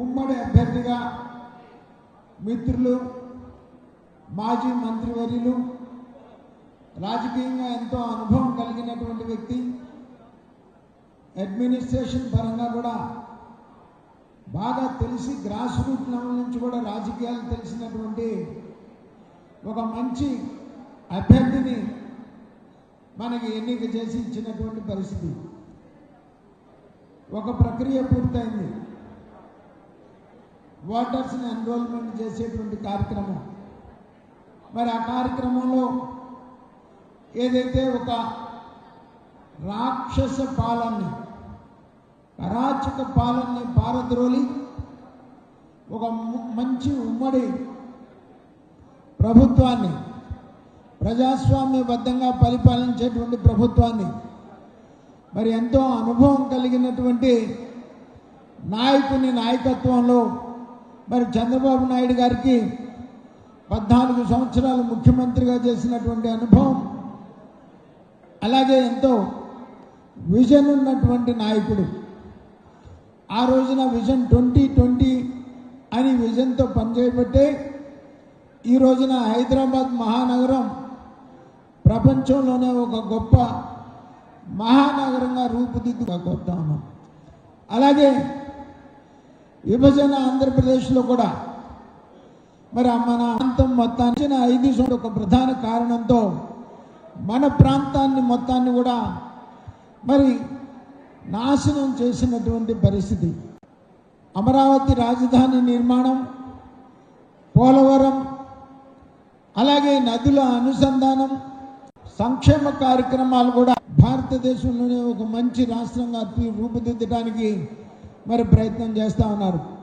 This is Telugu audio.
ఉమ్మడి అభ్యర్థిగా మిత్రులు మాజీ మంత్రివర్యులు రాజకీయంగా ఎంతో అనుభవం కలిగినటువంటి వ్యక్తి అడ్మినిస్ట్రేషన్ పరంగా కూడా బాగా తెలిసి గ్రాస్ రూట్ లెవెల్ నుంచి కూడా రాజకీయాలు తెలిసినటువంటి ఒక మంచి అభ్యర్థిని మనకి ఎన్నిక చేసి ఇచ్చినటువంటి పరిస్థితి. ఒక ప్రక్రియ పూర్తయింది. ఓటర్స్ని ఎన్రోల్మెంట్ చేసేటువంటి కార్యక్రమం. మరి ఆ కార్యక్రమంలో ఏదైతే ఒక రాక్షస పాలనని అరాచక పాలనని పారద్రోలి ఒక ము- మంచి ఉమ్మడి ప్రభుత్వాన్ని ప్రజాస్వామ్యబద్ధంగా పరిపాలించేటువంటి ప్రభుత్వాన్ని మరి ఎంతో అనుభవం కలిగినటువంటి నాయకుని నాయకత్వంలో మరి చంద్రబాబు నాయుడు గారికి పద్నాలుగు సంవత్సరాలు ముఖ్యమంత్రిగా చేసినటువంటి అనుభవం అలాగే ఎంతో విజన్ ఉన్నటువంటి నాయకుడు. ఆ రోజున విజన్ ట్వంటీ ట్వంటీ అని విజన్తో పనిచేయబట్టే ఈ రోజున హైదరాబాద్ మహానగరం ప్రపంచంలోనే ఒక గొప్ప మహానగరంగా రూపుదిద్దుకొస్తా ఉన్నాం. అలాగే విభజన ఆంధ్రప్రదేశ్లో కూడా. మరి మన ప్రాంతం మొత్తాన్ని ఐదు సంవత్సరాలు ఒక ప్రధాన కారణంతో మన ప్రాంతాన్ని మొత్తాన్ని కూడా మరి నాశనం చేసినటువంటి పరిస్థితి. అమరావతి రాజధాని నిర్మాణం పోలవరం అలాగే నదుల అనుసంధానం సంక్షేమ కార్యక్రమాలు కూడా భారతదేశంలోనే ఒక మంచి రాష్ట్రంగా రూపుదిద్దడానికి మరి ప్రయత్నం చేస్తూ ఉన్నారు.